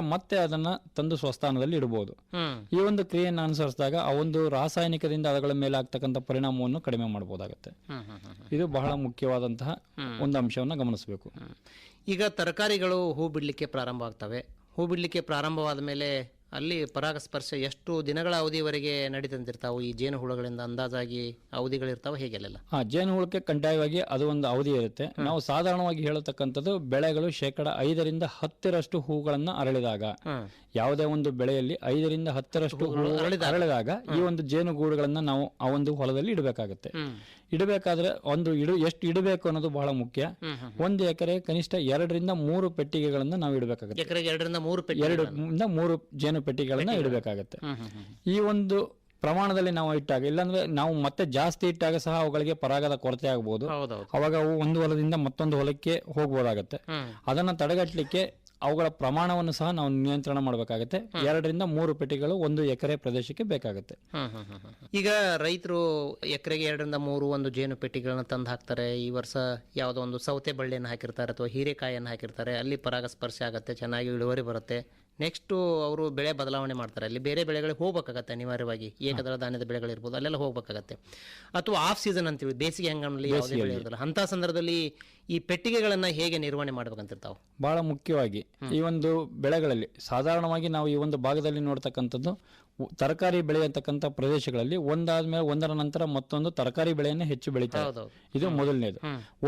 ಮತ್ತೆ ಅದನ್ನ ತಂದು ಸ್ವಸ್ಥಾನದಲ್ಲಿ ಇಡಬಹುದು ಈ ಒಂದು ಕ್ರಿಯೆಯನ್ನು ಅನುಸರಿಸಿದಾಗ ಆ ಒಂದು ರಾಸಾಯನಿಕದಿಂದ ಅದಗಳ ಮೇಲೆ ಆಗ್ತಕ್ಕಂಥ ಪರಿಣಾಮವನ್ನು ಕಡಿಮೆ ಮಾಡಬಹುದಾಗತ್ತೆ ಇದು ಬಹಳ ಮುಖ್ಯವಾದಂತಹ ಒಂದು ಅಂಶವನ್ನು ಗಮನಿಸಬೇಕು. ಈಗ ತರಕಾರಿಗಳು ಹೂ ಬಿಡಲಿಕ್ಕೆ ಪ್ರಾರಂಭ ಆಗ್ತವೆ. ಹೂ ಬಿಡಲಿಕ್ಕೆ ಪ್ರಾರಂಭವಾದ ಮೇಲೆ ಅಲ್ಲಿ ಪರಾಗಸ್ಪರ್ಶ ಎಷ್ಟು ದಿನಗಳ ಅವಧಿವರೆಗೆ ನಡೀತಂತಿರ್ತಾವೆ. ಈ ಜೇನು ಹುಳುಗಳಿಂದ ಅಂದಾಜಾಗಿ ಅವಧಿಗಳಿರ್ತಾವೆ ಹೇಗೆಲ್ಲ? ಹಾ ಜೇನುಹುಳಕ್ಕೆ ಕಡ್ಡಾಯವಾಗಿ ಅದು ಒಂದು ಅವಧಿ ಇರುತ್ತೆ. ನಾವು ಸಾಧಾರಣವಾಗಿ ಹೇಳತಕ್ಕಂಥದ್ದು ಬೆಳೆಗಳು ಶೇಕಡ ಐದರಿಂದ ಹತ್ತರಷ್ಟು ಹೂಗಳನ್ನ ಅರಳಿದಾಗ. ಯಾವುದೇ ಒಂದು ಬೆಳೆಯಲ್ಲಿ ಐದರಿಂದ ಹತ್ತರಷ್ಟು ಹೂ ಅರಳಿದಾಗ. ಈ ಒಂದು ಜೇನುಗೂಡುಗಳನ್ನ ನಾವು ಆ ಒಂದು ಹೊಲದಲ್ಲಿ ಇಡಬೇಕಾಗುತ್ತೆ. ಇಡಬೇಕಾದ್ರೆ ಒಂದು ಇಡು ಎಷ್ಟು ಇಡಬೇಕು ಅನ್ನೋದು ಬಹಳ ಮುಖ್ಯ. ಒಂದು ಎಕರೆ ಕನಿಷ್ಠ ಎರಡರಿಂದ ಮೂರು ಪೆಟ್ಟಿಗೆಗಳನ್ನ ನಾವು ಇಡಬೇಕಾಗುತ್ತೆ. ಎಕರೆಗೆ ಎರಡರಿಂದ ಮೂರು ಪೆಟ್ಟಿ ಎರಡು ಇಂದ ಮೂರು ಜೇನು ಪೆಟ್ಟಿಗೆಗಳನ್ನ ಇಡಬೇಕಾಗುತ್ತೆ. ಈ ಒಂದು ಪ್ರಮಾಣದಲ್ಲಿ ನಾವು ಇಟ್ಟಾಗ ಇಲ್ಲಾಂದ್ರೆ ನಾವು ಮತ್ತೆ ಜಾಸ್ತಿ ಇಟ್ಟಾಗ ಸಹ ಅವುಗಳಿಗೆ ಪರಾಗದ ಕೊರತೆ ಆಗಬಹುದು ಅವಾಗ ಅವು ಒಂದು ಹೊಲದಿಂದ ಮತ್ತೊಂದು ಹೊಲಕ್ಕೆ ಹೋಗ್ಬೋದಾಗತ್ತೆ. ಅದನ್ನ ತಡೆಗಟ್ಟಲಿಕ್ಕೆ ಅವುಗಳ ಪ್ರಮಾಣವನ್ನು ಸಹ ನಾವು ನಿಯಂತ್ರಣ ಮಾಡಬೇಕಾಗುತ್ತೆ. ಎರಡರಿಂದ ಮೂರು ಪೆಟ್ಟಿಗಳು ಒಂದು ಎಕರೆ ಪ್ರದೇಶಕ್ಕೆ ಬೇಕಾಗುತ್ತೆ. ಹ್ಮ್ ಹ್ಮ್ ಹ್ಮ್ ಹ್ಮ್. ಈಗ ರೈತರು ಎಕರೆಗೆ ಎರಡರಿಂದ ಮೂರು ಒಂದು ಜೇನು ಪೆಟ್ಟಿಗಳನ್ನ ತಂದು ಹಾಕ್ತಾರೆ. ಈ ವರ್ಷ ಯಾವುದೋ ಒಂದು ಸೌತೆ ಬಳ್ಳಿಯನ್ನು ಹಾಕಿರ್ತಾರೆ ಅಥವಾ ಹೀರೆಕಾಯಿಯನ್ನು ಹಾಕಿರ್ತಾರೆ. ಅಲ್ಲಿ ಪರಾಗಸ್ಪರ್ಶ ಆಗುತ್ತೆ ಚೆನ್ನಾಗಿ ಇಳುವರಿ ಬರುತ್ತೆ. ನೆಕ್ಸ್ಟ್ ಅವರು ಬೆಳೆ ಬದಲಾವಣೆ ಮಾಡ್ತಾರೆ. ಅಲ್ಲಿ ಬೇರೆ ಬೆಳೆಗಳಿಗೆ ಹೋಗ್ಬೇಕಾಗತ್ತೆ ಅನಿವಾರ್ಯವಾಗಿ. ಏಕದಳ ಧಾನ್ಯದ ಬೆಳೆಗಳಿರ್ಬೋದು ಅಲ್ಲೆಲ್ಲ ಹೋಗ್ಬೇಕಾಗತ್ತೆ. ಅಥವಾ ಆಫ್ ಸೀಸನ್ ಅಂತೀವಿ ಬೇಸಿಗೆ ಹಂಗಾಮಲ್ಲಿ ಯಾವುದೇ ಬೆಳೆ ಇರೋದಿಲ್ಲ ಅಂತ ಸಂದರ್ಭದಲ್ಲಿ ಈ ಪೆಟ್ಟಿಗೆಗಳನ್ನು ಹೇಗೆ ನಿರ್ವಹಣೆ ಮಾಡ್ಬೇಕಂತಿರ್ತಾವೆ? ಬಹಳ ಮುಖ್ಯವಾಗಿ ಈ ಒಂದು ಬೆಳೆಗಳಲ್ಲಿ ಸಾಧಾರಣವಾಗಿ ನಾವು ಈ ಒಂದು ಭಾಗದಲ್ಲಿ ನೋಡ್ತಕ್ಕಂಥದ್ದು ತರಕಾರಿ ಬೆಳೆಯತಕ್ಕಂಥ ಪ್ರದೇಶಗಳಲ್ಲಿ ಒಂದಾದ್ಮೇಲೆ ಒಂದರ ನಂತರ ಮತ್ತೊಂದು ತರಕಾರಿ ಬೆಳೆಯನ್ನು ಹೆಚ್ಚು ಬೆಳೀತಾರೆ. ಇದು ಮೊದಲನೇದು.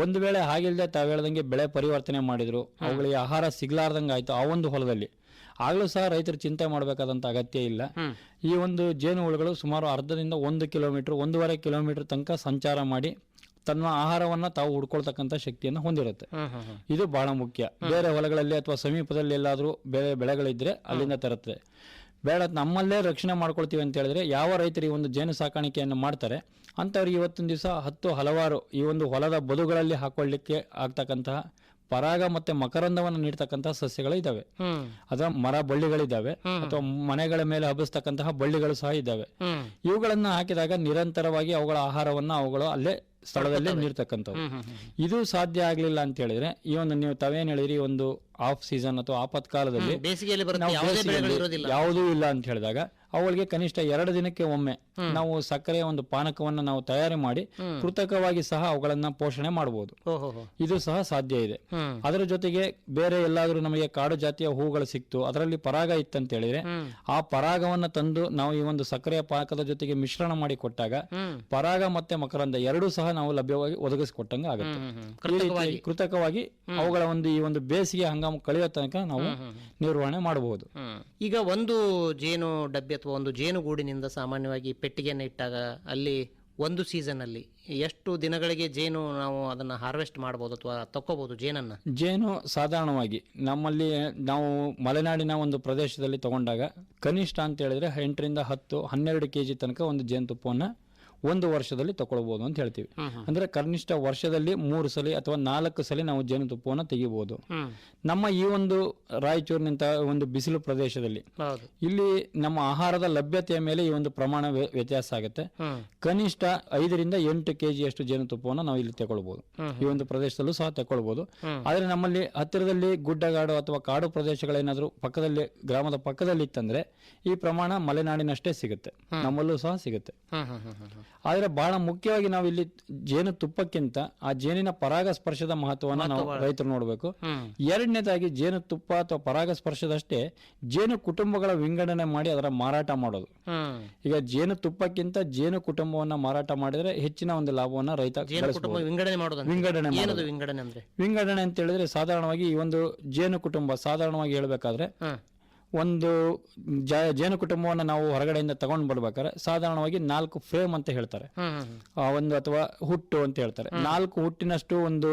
ಒಂದು ವೇಳೆ ಹಾಗಿಲ್ಲದೆ ತಾವು ಹೇಳ್ದಂಗೆ ಬೆಳೆ ಪರಿವರ್ತನೆ ಮಾಡಿದ್ರು ಅವುಗಳಿಗೆ ಆಹಾರ ಸಿಗ್ಲಾರ್ದಂಗೆ ಆಯ್ತು ಆ ಒಂದು ಹೊಲದಲ್ಲಿ. ಆಗ್ಲೂ ಸಹ ರೈತರು ಚಿಂತೆ ಮಾಡಬೇಕಾದಂತ ಅಗತ್ಯ ಇಲ್ಲ. ಈ ಒಂದು ಜೇನುಹುಳುಗಳು ಸುಮಾರು ಅರ್ಧದಿಂದ ಒಂದು ಕಿಲೋಮೀಟರ್ ಒಂದೂವರೆ ಕಿಲೋಮೀಟರ್ ತನಕ ಸಂಚಾರ ಮಾಡಿ ತನ್ನ ಆಹಾರವನ್ನ ತಾವು ಹುಡ್ಕೊಳ್ತಕ್ಕಂಥ ಶಕ್ತಿಯನ್ನು ಹೊಂದಿರುತ್ತೆ. ಇದು ಬಹಳ ಮುಖ್ಯ. ಬೇರೆ ಹೊಲಗಳಲ್ಲಿ ಅಥವಾ ಸಮೀಪದಲ್ಲಿ ಎಲ್ಲಾದರೂ ಬೇರೆ ಬೆಳೆಗಳಿದ್ರೆ ಅಲ್ಲಿಂದ ತರುತ್ತೆ. ಬೇಡ ನಮ್ಮಲ್ಲೇ ರಕ್ಷಣೆ ಮಾಡ್ಕೊಳ್ತೀವಿ ಅಂತ ಹೇಳಿದ್ರೆ ಯಾವ ರೈತರು ಈ ಒಂದು ಜೇನು ಸಾಕಾಣಿಕೆಯನ್ನು ಮಾಡ್ತಾರೆ ಅಂಥವ್ರಿಗೆ ಇವತ್ತಿನ ದಿವಸ ಹತ್ತು ಹಲವಾರು ಈ ಒಂದು ಹೊಲದ ಬದುಗಳಲ್ಲಿ ಹಾಕೊಳ್ಳಿಕ್ಕೆ ಆಗ್ತಕ್ಕಂತಹ ಪರಾಗ ಮತ್ತೆ ಮಕರಂದವನ್ನು ನೀಡ್ತಕ್ಕಂತಹ ಸಸ್ಯಗಳು ಇದಾವೆ ಅಥವಾ ಮರ ಬಳ್ಳಿಗಳಿದ್ದಾವೆ ಅಥವಾ ಮನೆಗಳ ಮೇಲೆ ಹಬ್ಬಿಸ್ತಕ್ಕಂತಹ ಬಳ್ಳಿಗಳು ಸಹ ಇದ್ದಾವೆ ಇವುಗಳನ್ನ ಹಾಕಿದಾಗ ನಿರಂತರವಾಗಿ ಅವುಗಳ ಆಹಾರವನ್ನ ಅವುಗಳು ಅಲ್ಲೇ ಸ್ಥಳದಲ್ಲೇ ನೀಡ್ತಕ್ಕಂಥವು. ಇದು ಸಾಧ್ಯ ಆಗ್ಲಿಲ್ಲ ಅಂತ ಹೇಳಿದ್ರೆ ಈ ಒಂದು ನೀವು ತವೆನ್ ಹೇಳಿರಿ ಒಂದು ಆಫ್ ಸೀಸನ್ ಅಥವಾ ಆಪತ್ಕಾಲದಲ್ಲಿ ಬೇಸಿಗೆಯಲ್ಲಿ ಬರುತ್ತೆ ನಾವು ಯಾವುದೇ ಬೆಳೆಗಳು ಇರೋದಿಲ್ಲ. ಯಾವುದೂ ಇಲ್ಲ ಅಂತ ಹೇಳಿದಾಗ ಅವುಗಳಿಗೆ ಕನಿಷ್ಠ ಎರಡು ದಿನಕ್ಕೆ ಒಮ್ಮೆ ನಾವು ಸಕ್ಕರೆಯ ಒಂದು ಪಾನಕವನ್ನ ನಾವು ತಯಾರಿ ಮಾಡಿ ಕೃತಕವಾಗಿ ಸಹ ಅವುಗಳನ್ನ ಪೋಷಣೆ ಮಾಡಬಹುದು ಓಹೋ ಇದು ಸಹ ಸಾಧ್ಯ ಇದೆ. ಹ್ಮ್. ಅದರ ಜೊತೆಗೆ ಬೇರೆ ಎಲ್ಲಾದರೂ ನಮಗೆ ಕಾಡು ಜಾತಿಯ ಹೂಗಳು ಸಿಕ್ತು ಅದರಲ್ಲಿ ಪರಾಗ ಇತ್ತಂತ ಹೇಳಿದ್ರೆ ಹ್ಮ್. ಆ ಪರಾಗವನ್ನ ತಂದು ನಾವು ಈ ಒಂದು ಸಕ್ಕರೆಯ ಪಾನಕದ ಜೊತೆಗೆ ಮಿಶ್ರಣ ಮಾಡಿ ಕೊಟ್ಟಾಗ ಹ್ಮ್. ಪರಾಗ ಮತ್ತೆ ಮಕರಂದ ಎರಡೂ ಸಹ ನಾವು ಲಭ್ಯವಾಗಿ ಒದಗಿಸಿಕೊಟ್ಟಂಗೆ ಆಗುತ್ತೆ. ಹ್ಮ್ ಹ್ಮ್ ಈ ರೀತಿ ಕೃತಕವಾಗಿ. ಅವುಗಳ ಒಂದು ಈ ಒಂದು ಬೇಸಿಗೆ ಹಂಗಾಮು ಕಳೆಯೋ ತನಕ ನಾವು ನಿರ್ವಹಣೆ ಮಾಡಬಹುದು. ಈಗ ಒಂದು ಜೇನು ಡಬ್ಬಿ ಅಥವಾ ಒಂದು ಜೇನುಗೂಡಿನಿಂದ ಸಾಮಾನ್ಯವಾಗಿ ಪೆಟ್ಟಿಗೆಯನ್ನು ಇಟ್ಟಾಗ ಅಲ್ಲಿ ಒಂದು ಸೀಸನ್ ಅಲ್ಲಿ ಎಷ್ಟು ದಿನಗಳಿಗೆ ಜೇನು ನಾವು ಅದನ್ನ ಹಾರ್ವೆಸ್ಟ್ ಮಾಡಬಹುದು ಅಥವಾ ತಕ್ಕೋಬಹುದು ಜೇನನ್ನ? ಜೇನು ಸಾಧಾರಣವಾಗಿ ನಮ್ಮಲ್ಲಿ ನಾವು ಮಲೆನಾಡಿನ ಒಂದು ಪ್ರದೇಶದಲ್ಲಿ ತಗೊಂಡಾಗ ಕನಿಷ್ಠ ಅಂತ ಹೇಳಿದ್ರೆ ಎಂಟರಿಂದ ಹತ್ತು ಹನ್ನೆರಡು ಕೆಜಿ ತನಕ ಒಂದು ಜೇನುತುಪ್ಪವನ್ನ ಒಂದು ವರ್ಷದಲ್ಲಿ ತಗೊಳ್ಬಹುದು ಅಂತ ಹೇಳ್ತೀವಿ. ಅಂದ್ರೆ ಕನಿಷ್ಠ ವರ್ಷದಲ್ಲಿ ಮೂರು ಸಲ ಅಥವಾ ನಾಲ್ಕು ಸಲ ನಾವು ಜೇನುತುಪ್ಪವನ್ನು ತೆಗಿಬಹುದು ನಮ್ಮ ಈ ಒಂದು ರಾಯಚೂರಿನಂತ ಒಂದು ಬಿಸಿಲು ಪ್ರದೇಶದಲ್ಲಿ ಇಲ್ಲಿ ನಮ್ಮ ಆಹಾರದ ಲಭ್ಯತೆಯ ಮೇಲೆ ಈ ಒಂದು ಪ್ರಮಾಣ ವ್ಯ- ವ್ಯತ್ಯಾಸ ಆಗುತ್ತೆ. ಕನಿಷ್ಠ ಐದರಿಂದ ಎಂಟು ಕೆ ಅಷ್ಟು ಜೇನುತುಪ್ಪವನ್ನು ನಾವು ಇಲ್ಲಿ ತಗೊಳ್ಬಹುದು ಈ ಒಂದು ಪ್ರದೇಶದಲ್ಲೂ ಸಹ ತಗೊಳ್ಬಹುದು ಆದ್ರೆ ನಮ್ಮಲ್ಲಿ ಹತ್ತಿರದಲ್ಲಿ ಗುಡ್ಡಗಾಡು ಅಥವಾ ಕಾಡು ಪ್ರದೇಶಗಳೇನಾದ್ರೂ ಪಕ್ಕದಲ್ಲಿ ಗ್ರಾಮದ ಪಕ್ಕದಲ್ಲಿ ಇತ್ತಂದ್ರೆ ಈ ಪ್ರಮಾಣ ಮಲೆನಾಡಿನಷ್ಟೇ ಸಿಗುತ್ತೆ. ನಮ್ಮಲ್ಲೂ ಸಹ ಸಿಗುತ್ತೆ. ಆದ್ರೆ ಬಹಳ ಮುಖ್ಯವಾಗಿ ನಾವು ಇಲ್ಲಿ ಜೇನು ತುಪ್ಪಕ್ಕಿಂತ ಆ ಜೇನಿನ ಪರಾಗ ಸ್ಪರ್ಶದ ಮಹತ್ವವನ್ನು ನಾವು ರೈತರು ನೋಡಬೇಕು. ಎರಡನೇದಾಗಿ ಜೇನು ತುಪ್ಪ ಅಥವಾ ಪರಾಗ ಸ್ಪರ್ಶದಷ್ಟೇ ಜೇನು ಕುಟುಂಬಗಳ ವಿಂಗಡಣೆ ಮಾಡಿ ಅದರ ಮಾರಾಟ ಮಾಡೋದು. ಈಗ ಜೇನು ತುಪ್ಪಕ್ಕಿಂತ ಜೇನು ಕುಟುಂಬವನ್ನ ಮಾರಾಟ ಮಾಡಿದ್ರೆ ಹೆಚ್ಚಿನ ಒಂದು ಲಾಭವನ್ನ ರೈತ ವಿಂಗಡಣೆ ವಿಂಗಡಣೆ ವಿಂಗಡಣೆ ಅಂತ ಹೇಳಿದ್ರೆ ಸಾಧಾರಣವಾಗಿ ಈ ಒಂದು ಜೇನು ಕುಟುಂಬ ಸಾಧಾರಣವಾಗಿ ಹೇಳ್ಬೇಕಾದ್ರೆ ಒಂದು ಜ- ಜೇನು ಕುಟುಂಬವನ್ನ ನಾವು ಹೊರಗಡೆಯಿಂದ ತಗೊಂಡು ಬರ್ಬೇಕಾದ್ರೆ ಸಾಧಾರಣವಾಗಿ ನಾಲ್ಕು ಫ್ರೇಮ್ ಅಂತ ಹೇಳ್ತಾರೆ. ಆ ಒಂದು ಅಥವಾ ಹುಟ್ಟು ಅಂತ ಹೇಳ್ತಾರೆ. ನಾಲ್ಕು ಹುಟ್ಟಿನಷ್ಟು ಒಂದು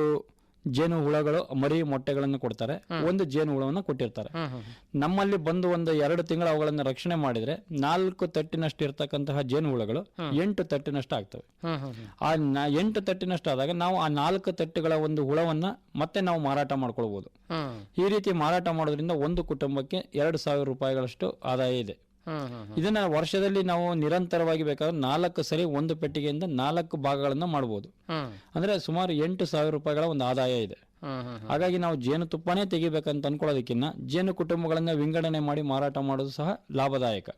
ಜೇನು ಹುಳಗಳು ಮರಿ ಮೊಟ್ಟೆಗಳನ್ನು ಕೊಡ್ತಾರೆ. ಒಂದು ಜೇನು ಹುಳವನ್ನು ಕೊಟ್ಟಿರ್ತಾರೆ. ನಮ್ಮಲ್ಲಿ ಬಂದು ಒಂದು ಎರಡು ತಿಂಗಳು ಅವುಗಳನ್ನು ರಕ್ಷಣೆ ಮಾಡಿದ್ರೆ ನಾಲ್ಕು ತಟ್ಟಿನಷ್ಟು ಇರ್ತಕ್ಕಂತಹ ಜೇನು ಹುಳಗಳು ಎಂಟು ತಟ್ಟಿನಷ್ಟು ಆಗ್ತವೆ. ಆ ಎಂಟು ತಟ್ಟಿನಷ್ಟು ಆದಾಗ ನಾವು ಆ ನಾಲ್ಕು ತಟ್ಟುಗಳ ಒಂದು ಹುಳವನ್ನ ಮತ್ತೆ ನಾವು ಮಾರಾಟ ಮಾಡ್ಕೊಳ್ಬಹುದು ಈ ರೀತಿ ಮಾರಾಟ ಮಾಡೋದ್ರಿಂದ ಒಂದು ಕುಟುಂಬಕ್ಕೆ ಎರಡು ಸಾವಿರ ರೂಪಾಯಿಗಳಷ್ಟು ಆದಾಯ ಇದೆ. ಇದನ್ನ ವರ್ಷದಲ್ಲಿ ನಾವು ನಿರಂತರವಾಗಿ ಬೇಕಾದ್ರೆ ನಾಲ್ಕು ಸರಿ ಒಂದು ಪೆಟ್ಟಿಗೆಯಿಂದ ನಾಲ್ಕು ಭಾಗಗಳನ್ನ ಮಾಡಬಹುದು ಅಂದ್ರೆ ಸುಮಾರು ಎಂಟು ಸಾವಿರ ರೂಪಾಯಿಗಳ ಒಂದು ಆದಾಯ ಇದೆ. ಹಾಗಾಗಿ ನಾವು ಜೇನು ತುಪ್ಪನೇ ತೆಗಿಬೇಕಂತ ಅನ್ಕೊಳ್ಳೋದಕ್ಕಿಂತ ಜೇನು ಕುಟುಂಬಗಳನ್ನ ವಿಂಗಡಣೆ ಮಾಡಿ ಮಾರಾಟ ಮಾಡೋದು ಸಹ ಲಾಭದಾಯಕ.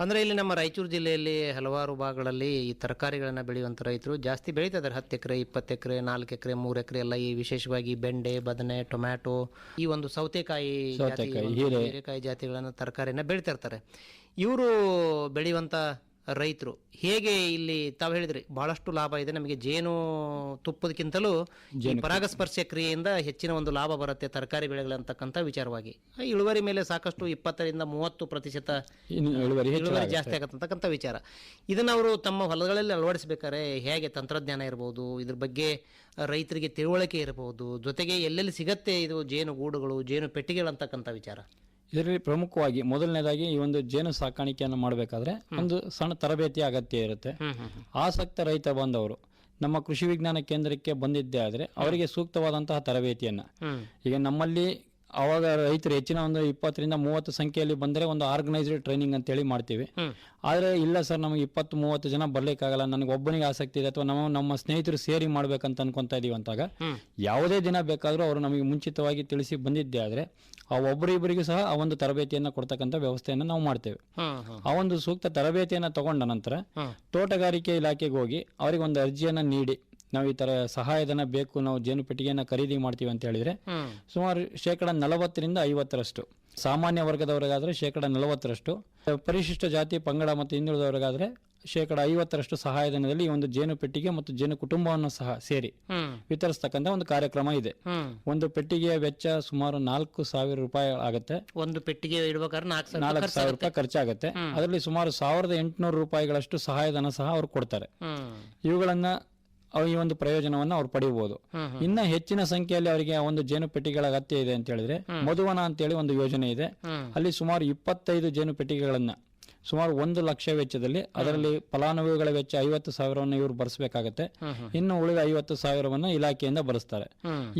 ಅಂದ್ರೆ ಇಲ್ಲಿ ನಮ್ಮ ರಾಯಚೂರು ಜಿಲ್ಲೆಯಲ್ಲಿ ಹಲವಾರು ಭಾಗಗಳಲ್ಲಿ ಈ ತರಕಾರಿಗಳನ್ನ ಬೆಳೆಯುವಂತ ರೈತರು ಜಾಸ್ತಿ ಬೆಳೀತಾ ಇದ್ದಾರೆ ಹತ್ತು ಎಕರೆ ಇಪ್ಪತ್ತು ಎಕರೆ ನಾಲ್ಕು ಎಕರೆ ಮೂರು ಎಕರೆ ಎಲ್ಲ ಈ ವಿಶೇಷವಾಗಿ ಬೆಂಡೆ ಬದನೆ ಟೊಮ್ಯಾಟೊ ಈ ಒಂದು ಸೌತೆಕಾಯಿ ಜಾತಿ ಒಂದು ಹೀರೆಕಾಯಿ ಜಾತಿಗಳನ್ನ ತರಕಾರಿನ ಬೆಳಿತಾ ಇರ್ತಾರೆ. ಇವರು ಬೆಳೆಯುವಂತ ರೈತರು. ಹೇಗೆ ಇಲ್ಲಿ ತಾವು ಹೇಳಿದ್ರಿ ಬಹಳಷ್ಟು ಲಾಭ ಇದೆ ನಮಗೆ ಜೇನು ತುಪ್ಪದಕ್ಕಿಂತಲೂ ಪರಾಗಸ್ಪರ್ಶ ಕ್ರಿಯೆಯಿಂದ ಹೆಚ್ಚಿನ ಒಂದು ಲಾಭ ಬರುತ್ತೆ ತರಕಾರಿ ಬೆಳೆಗಳಂತಕ್ಕಂಥ ವಿಚಾರವಾಗಿ. ಇಳುವರಿ ಮೇಲೆ ಸಾಕಷ್ಟು ಇಪ್ಪತ್ತರಿಂದ ಮೂವತ್ತು ಪ್ರತಿಶತ ಇಳುವರಿ ಜಾಸ್ತಿ ಆಗತ್ತಂತಕ್ಕಂಥ ವಿಚಾರ. ಇದನ್ನ ಅವರು ತಮ್ಮ ಹೊಲಗಳಲ್ಲಿ ಅಳವಡಿಸಬೇಕಾದ್ರೆ ಹೇಗೆ ತಂತ್ರಜ್ಞಾನ ಇರ್ಬೋದು ಇದ್ರ ಬಗ್ಗೆ ರೈತರಿಗೆ ತಿಳುವಳಿಕೆ ಇರಬಹುದು ಜೊತೆಗೆ ಎಲ್ಲೆಲ್ಲಿ ಸಿಗತ್ತೆ ಇದು ಜೇನು ಗೂಡುಗಳು ಜೇನು ಪೆಟ್ಟಿಗೆಗಳಂತಕ್ಕಂಥ ವಿಚಾರ? ಇದರಲ್ಲಿ ಪ್ರಮುಖವಾಗಿ ಮೊದಲನೇದಾಗಿ ಈ ಒಂದು ಜೇನು ಸಾಕಾಣಿಕೆಯನ್ನು ಮಾಡಬೇಕಾದ್ರೆ ಒಂದು ಸಣ್ಣ ತರಬೇತಿ ಅಗತ್ಯ ಇರುತ್ತೆ. ಆಸಕ್ತ ರೈತ ಬಂದವರು ನಮ್ಮ ಕೃಷಿ ವಿಜ್ಞಾನ ಕೇಂದ್ರಕ್ಕೆ ಬಂದಿದ್ದೇ ಆದರೆ ಅವರಿಗೆ ಸೂಕ್ತವಾದಂತಹ ತರಬೇತಿಯನ್ನು. ಈಗ ನಮ್ಮಲ್ಲಿ ಅವಾಗ ರೈತರು ಹೆಚ್ಚಿನ ಒಂದು ಇಪ್ಪತ್ತರಿಂದ ಮೂವತ್ತು ಸಂಖ್ಯೆಯಲ್ಲಿ ಬಂದರೆ ಒಂದು ಆರ್ಗನೈಸ್ಡ್ ಟ್ರೈನಿಂಗ್ ಅಂತೇಳಿ ಮಾಡ್ತೀವಿ. ಆದರೆ ಇಲ್ಲ ಸರ್ ನಮಗೆ ಇಪ್ಪತ್ತು ಮೂವತ್ತು ಜನ ಬರಲಿಕ್ಕಾಗಲ್ಲ ನನಗೆ ಒಬ್ಬನಿಗೆ ಆಸಕ್ತಿ ಇದೆ ಅಥವಾ ನಾವು ನಮ್ಮ ಸ್ನೇಹಿತರು ಸೇರಿ ಮಾಡ್ಬೇಕಂತ ಅನ್ಕೊತಾ ಇದೀವಿ ಅಂತಾಗ. ಯಾವುದೇ ದಿನ ಬೇಕಾದರೂ ಅವರು ನಮಗೆ ಮುಂಚಿತವಾಗಿ ತಿಳಿಸಿ ಬಂದಿದ್ದೇ ಆದರೆ ಆ ಒಬ್ಬರಿಬ್ಬರಿಗೂ ಸಹ ಆ ಒಂದು ತರಬೇತಿಯನ್ನು ಕೊಡ್ತಕ್ಕಂಥ ವ್ಯವಸ್ಥೆಯನ್ನು ನಾವು ಮಾಡ್ತೇವೆ. ಆ ಒಂದು ಸೂಕ್ತ ತರಬೇತಿಯನ್ನು ತಗೊಂಡ ನಂತರ ತೋಟಗಾರಿಕೆ ಇಲಾಖೆಗೆ ಹೋಗಿ ಅವರಿಗೆ ಒಂದು ಅರ್ಜಿಯನ್ನು ನೀಡಿ ನಾವು ಈ ತರ ಸಹಾಯಧನ ಬೇಕು ನಾವು ಜೇನು ಪೆಟ್ಟಿಗೆಯನ್ನು ಖರೀದಿ ಮಾಡ್ತೀವಿ ಅಂತ ಹೇಳಿದ್ರೆ ಸುಮಾರು ಶೇಕಡ ನಲವತ್ತರಿಂದ ಐವತ್ತರಷ್ಟು ಸಾಮಾನ್ಯ ವರ್ಗದವರಿಗಾದ್ರೆ ಶೇಕಡ ನಲವತ್ತರಷ್ಟು ಪರಿಶಿಷ್ಟ ಜಾತಿ ಪಂಗಡ ಮತ್ತು ಹಿಂದುಳಿದವರಿಗಾದರೆ ಶೇಕಡ ಐವತ್ತರಷ್ಟು ಸಹಾಯಧನದಲ್ಲಿ ಈ ಒಂದು ಜೇನು ಪೆಟ್ಟಿಗೆ ಮತ್ತು ಜೇನು ಕುಟುಂಬವನ್ನು ಸಹ ಸೇರಿ ವಿತರಿಸ್ತಕ್ಕಂತ ಒಂದು ಕಾರ್ಯಕ್ರಮ ಇದೆ. ಒಂದು ಪೆಟ್ಟಿಗೆಯ ವೆಚ್ಚ ಸುಮಾರು ನಾಲ್ಕು ಸಾವಿರ ರೂಪಾಯಿ ಆಗುತ್ತೆ. ಒಂದು ಪೆಟ್ಟಿಗೆ ಇಡಬೇಕಾದ್ರೆ ನಾಲ್ಕು ಸಾವಿರ ರೂಪಾಯಿ ಖರ್ಚಾಗುತ್ತೆ. ಅದರಲ್ಲಿ ಸುಮಾರು ಸಾವಿರದ ಎಂಟುನೂರು ರೂಪಾಯಿಗಳಷ್ಟು ಸಹಾಯಧನ ಸಹ ಅವ್ರು ಕೊಡ್ತಾರೆ. ಇವುಗಳನ್ನ ಈ ಒಂದು ಪ್ರಯೋಜನವನ್ನು ಅವ್ರು ಪಡೆಯಬಹುದು ಇನ್ನ ಹೆಚ್ಚಿನ ಸಂಖ್ಯೆಯಲ್ಲಿ ಅವರಿಗೆ ಒಂದು ಜೇನು ಪೆಟ್ಟಿಗೆಗಳ ಅಗತ್ಯ ಇದೆ ಅಂತ ಹೇಳಿದ್ರೆ ಮಧುವನ ಅಂತೇಳಿ ಒಂದು ಯೋಜನೆ ಇದೆ. ಅಲ್ಲಿ ಸುಮಾರು ಇಪ್ಪತ್ತೈದು ಜೇನು ಪೆಟ್ಟಿಗೆಗಳನ್ನ ಸುಮಾರು ಒಂದು ಲಕ್ಷ ವೆಚ್ಚದಲ್ಲಿ ಅದರಲ್ಲಿ ಫಲಾನುಭವಿಗಳ ವೆಚ್ಚ ಐವತ್ತು ಸಾವಿರವನ್ನು ಇವರು ಭರಿಸಬೇಕಾಗತ್ತೆ ಇನ್ನು ಉಳಿದ ಐವತ್ತು ಸಾವಿರವನ್ನ ಇಲಾಖೆಯಿಂದ ಭರಿಸ್ತಾರೆ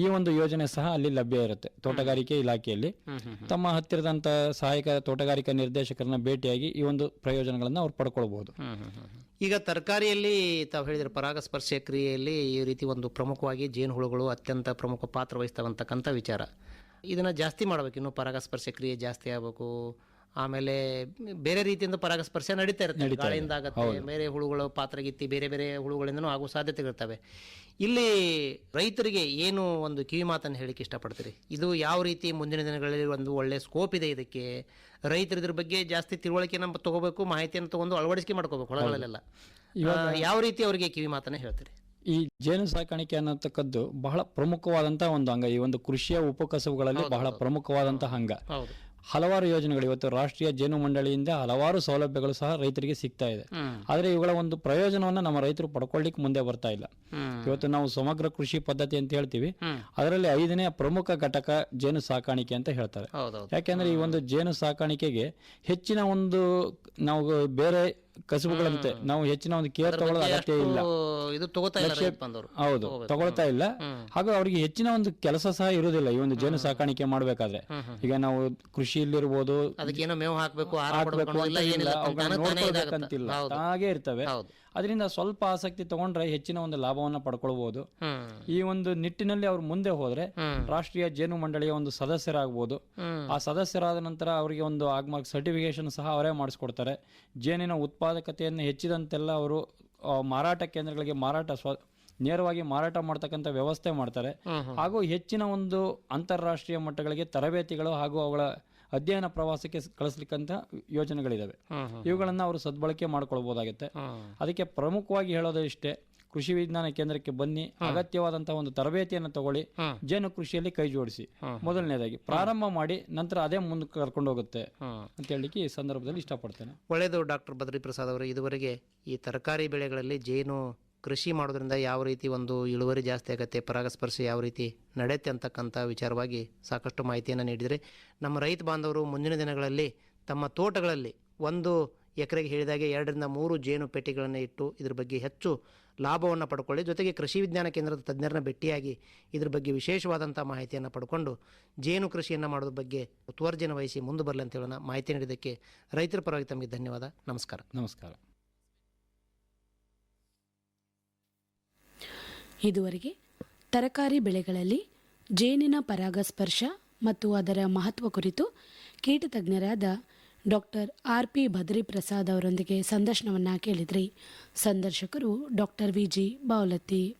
ಈ ಒಂದು ಯೋಜನೆ ಸಹ ಅಲ್ಲಿ ಲಭ್ಯ ಇರುತ್ತೆ ತೋಟಗಾರಿಕೆ ಇಲಾಖೆಯಲ್ಲಿ. ತಮ್ಮ ಹತ್ತಿರದಂತ ಸಹಾಯಕ ತೋಟಗಾರಿಕಾ ನಿರ್ದೇಶಕರನ್ನ ಭೇಟಿಯಾಗಿ ಈ ಒಂದು ಪ್ರಯೋಜನಗಳನ್ನ ಅವ್ರು ಪಡ್ಕೊಳ್ಬಹುದು. ಈಗ ತರಕಾರಿಯಲ್ಲಿ ತಾವು ಹೇಳಿದ್ರೆ ಪರಾಗಸ್ಪರ್ಶ ಕ್ರಿಯೆಯಲ್ಲಿ ಈ ರೀತಿ ಒಂದು ಪ್ರಮುಖವಾಗಿ ಜೇನುಹುಳುಗಳು ಅತ್ಯಂತ ಪ್ರಮುಖ ಪಾತ್ರ ವಹಿಸ್ತವಂತಕ್ಕಂಥ ವಿಚಾರ. ಇದನ್ನ ಜಾಸ್ತಿ ಮಾಡಬೇಕು ಇನ್ನು ಪರಾಗಸ್ಪರ್ಶ ಕ್ರಿಯೆ ಜಾಸ್ತಿ ಆಗಬೇಕು ಆಮೇಲೆ ಬೇರೆ ರೀತಿಯಿಂದ ಪರಾಗಸ್ಪರ್ಶ ನಡೀತಾ ಇರುತ್ತೆ. ಗಾಳಿಯಿಂದ ಆಗುತ್ತೆ ಬೇರೆ ಹುಳುಗಳು ಪಾತ್ರಗಿತ್ತಿ ಬೇರೆ ಬೇರೆ ಹುಳುಗಳಿಂದನೂ ಆಗುವ ಸಾಧ್ಯತೆಗಳಿರ್ತವೆ ಇಲ್ಲಿ ರೈತರಿಗೆ ಏನು ಒಂದು ಕಿವಿ ಮಾತನ್ನು ಹೇಳಿಕ್ಕೆ ಇಷ್ಟಪಡ್ತೀರಿ? ಇದು ಯಾವ ರೀತಿ ಮುಂದಿನ ದಿನಗಳಲ್ಲಿ ಒಂದು ಒಳ್ಳೆ ಸ್ಕೋಪ್ ಇದೆ ಇದಕ್ಕೆ? ರೈತರು ಇದ್ರ ಬಗ್ಗೆ ಜಾಸ್ತಿ ತಿಳುವಳಿಕೆನ ತಗೋಬೇಕು ಮಾಹಿತಿಯನ್ನು ತಗೊಂಡು ಅಳವಡಿಕೆ ಮಾಡ್ಕೋಬೇಕು ಹೊಲಗಳಲ್ಲೆಲ್ಲ. ಆ, ಯಾವ ರೀತಿ ಅವರಿಗೆ ಕಿವಿ ಮಾತನ್ನ ಹೇಳ್ತೀರಿ? ಈ ಜೇನು ಸಾಕಾಣಿಕೆ ಅನ್ನತಕ್ಕದ್ದು ಬಹಳ ಪ್ರಮುಖವಾದಂತಹ ಒಂದು ಅಂಗ. ಈ ಒಂದು ಕೃಷಿಯ ಉಪಕಸಬುಗಳಲ್ಲಿ ಬಹಳ ಪ್ರಮುಖವಾದಂತಹ ಅಂಗ. ಹಲವಾರು ಯೋಜನೆಗಳು ಇವತ್ತು ರಾಷ್ಟ್ರೀಯ ಜೇನು ಮಂಡಳಿಯಿಂದ ಹಲವಾರು ಸೌಲಭ್ಯಗಳು ಸಹ ರೈತರಿಗೆ ಸಿಗ್ತಾ ಇದೆ. ಆದರೆ ಇವುಗಳ ಒಂದು ಪ್ರಯೋಜನವನ್ನು ನಮ್ಮ ರೈತರು ಪಡ್ಕೊಳ್ಳಿಕ್ಕೆ ಮುಂದೆ ಬರ್ತಾ ಇಲ್ಲ. ಇವತ್ತು ನಾವು ಸಮಗ್ರ ಕೃಷಿ ಪದ್ಧತಿ ಅಂತ ಹೇಳ್ತೀವಿ. ಅದರಲ್ಲಿ ಐದನೇ ಪ್ರಮುಖ ಘಟಕ ಜೇನು ಸಾಕಾಣಿಕೆ ಅಂತ ಹೇಳ್ತಾರೆ. ಯಾಕೆಂದ್ರೆ ಈ ಒಂದು ಜೇನು ಸಾಕಾಣಿಕೆಗೆ ಹೆಚ್ಚಿನ ಒಂದು ನಾವು ಬೇರೆ ಕಸುಬುಗಳಂತೆ. ನಾವು ಹೆಚ್ಚಿನ ಒಂದು ಕೇರ್ ತಗೊಳ್ಳೋದು ಅಗತ್ಯ ಇಲ್ಲ. ಇದು ತಗೋತಾ ಇಲ್ಲ ರೈತ ಬಂದವರು. ಹೌದು ತಗೊಳ್ತಾ ಇಲ್ಲ. ಹಾಗೂ ಅವರಿಗೆ ಹೆಚ್ಚಿನ ಒಂದು ಕೆಲಸ ಸಹ ಇರುವುದಿಲ್ಲ. ಈ ಒಂದು ಜೇನು ಸಾಕಾಣಿಕೆ ಮಾಡಬೇಕಾದ್ರೆ. ಈಗ ನಾವು ಕೃಷಿಯಲ್ಲಿರ್ಬೋದು ಅದಕ್ಕೇನೋ ಮೇವು ಹಾಕ್ಬೇಕು ಹಾಕ್ಬೇಕು ನೋಡ್ಕೊಳ್ಬೇಕಂತಿಲ್ಲ. ಹಾಗೆ ಇರ್ತವೆ. ಅದರಿಂದ ಸ್ವಲ್ಪ ಆಸಕ್ತಿ ತಗೊಂಡ್ರೆ ಹೆಚ್ಚಿನ ಒಂದು ಲಾಭವನ್ನ ಪಡ್ಕೊಳ್ಬಹುದು ಈ ಒಂದು ನಿಟ್ಟಿನಲ್ಲಿ ಅವ್ರು ಮುಂದೆ ಹೋದ್ರೆ ರಾಷ್ಟ್ರೀಯ ಜೇನು ಮಂಡಳಿಯ ಒಂದು ಸದಸ್ಯರಾಗಬಹುದು ಆ ಸದಸ್ಯರಾದ ನಂತರ ಅವರಿಗೆ ಒಂದು ಆಗ್ಮಾರ್ಕ್ ಸರ್ಟಿಫಿಕೇಶನ್ ಸಹ ಅವರೇ ಮಾಡಿಸ್ಕೊಡ್ತಾರೆ. ಜೇನಿನ ಉತ್ಪಾದಕತೆಯನ್ನು ಹೆಚ್ಚಿದಂತೆಲ್ಲ ಅವರು ಮಾರಾಟ ಕೇಂದ್ರಗಳಿಗೆ ಮಾರಾಟ ಸ್ವ ನೇರವಾಗಿ ಮಾರಾಟ ಮಾಡ್ತಕ್ಕಂಥ ವ್ಯವಸ್ಥೆ ಮಾಡ್ತಾರೆ. ಹಾಗೂ ಹೆಚ್ಚಿನ ಒಂದು ಅಂತಾರಾಷ್ಟ್ರೀಯ ಮಟ್ಟಗಳಿಗೆ ತರಬೇತಿಗಳು ಹಾಗೂ ಅವುಗಳ ಅಧ್ಯಯನ ಪ್ರವಾಸಕ್ಕೆ ಕಳಿಸ್ಲಿಕ್ಕಂತ ಯೋಜನೆಗಳಿದಾವೆ. ಇವುಗಳನ್ನು ಅವರು ಸದ್ಬಳಕೆ ಮಾಡ್ಕೊಳ್ಬಹುದಾಗುತ್ತೆ ಹ್ಮ್ ಅದಕ್ಕೆ ಪ್ರಮುಖವಾಗಿ ಹೇಳೋದು ಇಷ್ಟೇ ಕೃಷಿ ವಿಜ್ಞಾನ ಕೇಂದ್ರಕ್ಕೆ ಬನ್ನಿ ಅಗತ್ಯವಾದಂತಹ ಒಂದು ತರಬೇತಿಯನ್ನು ತಗೊಳ್ಳಿ. ಜೇನು ಕೃಷಿಯಲ್ಲಿ ಕೈ ಜೋಡಿಸಿ. ಮೊದಲನೇದಾಗಿ ಪ್ರಾರಂಭ ಮಾಡಿ ನಂತರ ಅದೇ ಮುಂದೆ ಕರ್ಕೊಂಡು ಹೋಗುತ್ತೆ ಅಂತ ಹೇಳಲಿಕ್ಕೆ ಈ ಸಂದರ್ಭದಲ್ಲಿ ಇಷ್ಟಪಡ್ತೇನೆ. ಒಳ್ಳೆಯದು ಡಾಕ್ಟರ್ ಬದ್ರಿ ಪ್ರಸಾದ್ ಅವರು ಇದುವರೆಗೆ ಈ ತರಕಾರಿ ಬೆಳೆಗಳಲ್ಲಿ ಜೇನು ಕೃಷಿ ಮಾಡೋದ್ರಿಂದ ಯಾವ ರೀತಿ ಒಂದು ಇಳುವರಿ ಜಾಸ್ತಿ ಆಗುತ್ತೆ ಪರಾಗಸ್ಪರ್ಶ ಯಾವ ರೀತಿ ನಡೆಯುತ್ತೆ ಅಂತಕ್ಕಂಥ ವಿಚಾರವಾಗಿ ಸಾಕಷ್ಟು ಮಾಹಿತಿಯನ್ನು ನೀಡಿದರೆ. ನಮ್ಮ ರೈತ ಬಾಂಧವರು ಮುಂದಿನ ದಿನಗಳಲ್ಲಿ ತಮ್ಮ ತೋಟಗಳಲ್ಲಿ ಒಂದು ಎಕರೆಗೆ ಹೇಳಿದಾಗೆ ಎರಡರಿಂದ ಮೂರು ಜೇನು ಪೆಟ್ಟಿಗಳನ್ನು ಇಟ್ಟು ಇದ್ರ ಬಗ್ಗೆ ಹೆಚ್ಚು ಲಾಭವನ್ನು ಪಡ್ಕೊಳ್ಳಿ. ಜೊತೆಗೆ ಕೃಷಿ ವಿಜ್ಞಾನ ಕೇಂದ್ರದ ತಜ್ಞರನ್ನ ಭೇಟಿಯಾಗಿ ಇದ್ರ ಬಗ್ಗೆ ವಿಶೇಷವಾದಂಥ ಮಾಹಿತಿಯನ್ನು ಪಡ್ಕೊಂಡು ಜೇನು ಕೃಷಿಯನ್ನು ಮಾಡೋದ್ರ ಬಗ್ಗೆ ತ್ವರ್ಜನ ವಹಿಸಿ ಮುಂದೆ ಬರಲಿ ಅಂತ ಹೇಳೋಣ. ಮಾಹಿತಿ ನೀಡಿದ್ದಕ್ಕೆ ರೈತರ ಪರವಾಗಿ ತಮಗೆ ಧನ್ಯವಾದ. ನಮಸ್ಕಾರ. ನಮಸ್ಕಾರ. ಇದುವರೆಗೆ ತರಕಾರಿ ಬೆಳೆಗಳಲ್ಲಿ ಜೇನಿನ ಪರಾಗಸ್ಪರ್ಶ ಮತ್ತು ಅದರ ಮಹತ್ವ ಕುರಿತು ಕೀಟತಜ್ಞರಾದ doctor R P Bhadri Prasad ಅವರೊಂದಿಗೆ ಸಂದರ್ಶನವನ್ನ ಕೇಳಿದ್ರಿ. ಸಂದರ್ಶಕರು ಡಾಕ್ಟರ್ ವಿ ಜಿ ಬಾವಲತ್ತಿ.